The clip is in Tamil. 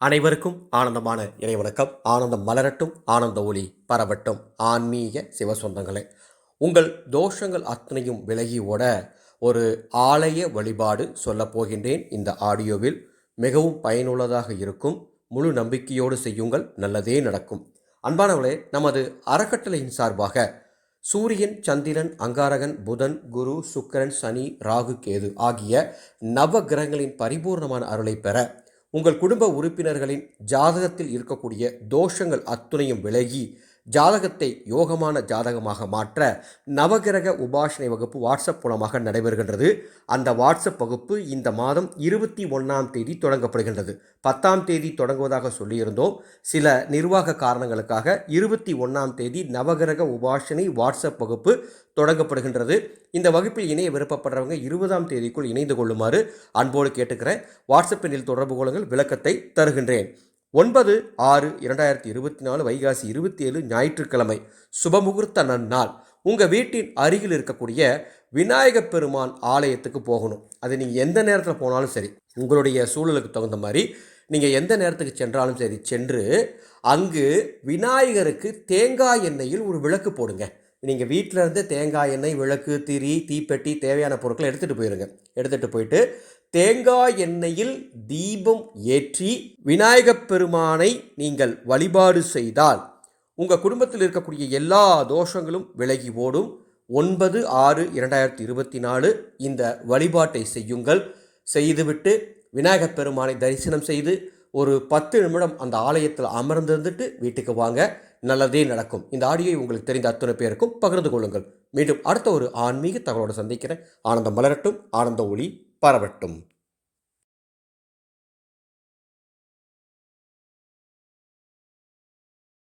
அனைவருக்கும் ஆனந்தமான இறைவணக்கம் ஆனந்தம் மலரட்டும் ஆனந்த ஒளி பரவட்டும். ஆன்மீக சிவசொந்தங்களே உங்கள் தோஷங்கள் அத்தனையும் விலகி ஓட ஒரு ஆலய வழிபாடு சொல்லப் போகின்றேன். இந்த ஆடியோவில் மிகவும் பயனுள்ளதாக இருக்கும். முழு நம்பிக்கையோடு செய்யுங்கள். நல்லதே நடக்கும். அன்பானவர்களே நமது அறக்கட்டளையின் சார்பாக சூரியன் சந்திரன் அங்காரகன் புதன் குரு சுக்கரன் சனி ராகு கேது ஆகிய நவ கிரகங்களின் பரிபூர்ணமான அருளை பெற உங்கள் குடும்ப உறுப்பினர்களின் ஜாதகத்தில் இருக்கக்கூடிய தோஷங்கள் அத்துணையும் விலகி ஜாதகத்தை யோகமான ஜாதகமாக மாற்ற நவகிரக உபாசனை வகுப்பு வாட்ஸ்அப் மூலமாக நடைபெறுகின்றது. அந்த வாட்ஸ்அப் வகுப்பு இந்த மாதம் இருபத்தி ஒன்றாம் தேதி தொடங்கப்படுகின்றது. பத்தாம் தேதி தொடங்குவதாக சொல்லியிருந்தோம். சில நிர்வாக காரணங்களுக்காக இருபத்தி ஒன்றாம் தேதி நவகிரக உபாசனை வாட்ஸ்அப் வகுப்பு தொடங்கப்படுகின்றது. இந்த வகுப்பில் இணைய விருப்பப்படுறவங்க இருபதாம் தேதிக்குள் இணைந்து கொள்ளுமாறு அன்போடு கேட்டுக்கிறேன். வாட்ஸ்அப் எண்ணில் தொடர்பு கொள்ளுங்கள். விளக்கத்தை தருகின்றேன். ஒன்பது ஆறு இரண்டாயிரத்தி இருபத்தி நாலு வைகாசி இருபத்தி ஏழு ஞாயிற்றுக்கிழமை சுபமுகூர்த்த நன்னாள். உங்கள் வீட்டின் அருகில் இருக்கக்கூடிய விநாயகப் பெருமான் ஆலயத்துக்கு போகணும். அது நீங்கள் எந்த நேரத்தில் போனாலும் சரி உங்களுடைய சூழலுக்கு தகுந்த மாதிரி நீங்கள் எந்த நேரத்துக்கு சென்றாலும் சரி சென்று அங்கு விநாயகருக்கு தேங்காய் எண்ணெயில் ஒரு விளக்கு போடுங்க. நீங்கள் வீட்டில் இருந்து தேங்காய் எண்ணெய் விளக்கு திரி தீப்பெட்டி தேவையான பொருட்களை எடுத்துகிட்டு போயிருங்க. எடுத்துகிட்டு போயிட்டு தேங்காய் எண்ணெயில் தீபம் ஏற்றி விநாயகப் பெருமானை நீங்கள் வழிபாடு செய்தால் உங்கள் குடும்பத்தில் இருக்கக்கூடிய எல்லா தோஷங்களும் விலகி ஓடும். ஒன்பது ஆறு இரண்டாயிரத்தி இருபத்தி நாலு இந்த வழிபாட்டை செய்யுங்கள். செய்துவிட்டு விநாயகப் பெருமானை தரிசனம் செய்து ஒரு பத்து நிமிடம் அந்த ஆலயத்தில் அமர்ந்திருந்துட்டு வீட்டுக்கு வாங்க. நல்லதே நடக்கும். இந்த ஆடியோவை உங்களுக்கு தெரிந்த அத்தனை பேருக்கும் பகிர்ந்து கொள்ளுங்கள். மீண்டும் அடுத்த ஒரு ஆன்மீக தகவலோடு சந்திக்கிறேன். ஆனந்தம் மலரட்டும் ஆனந்த ஒளி பரவட்டும்.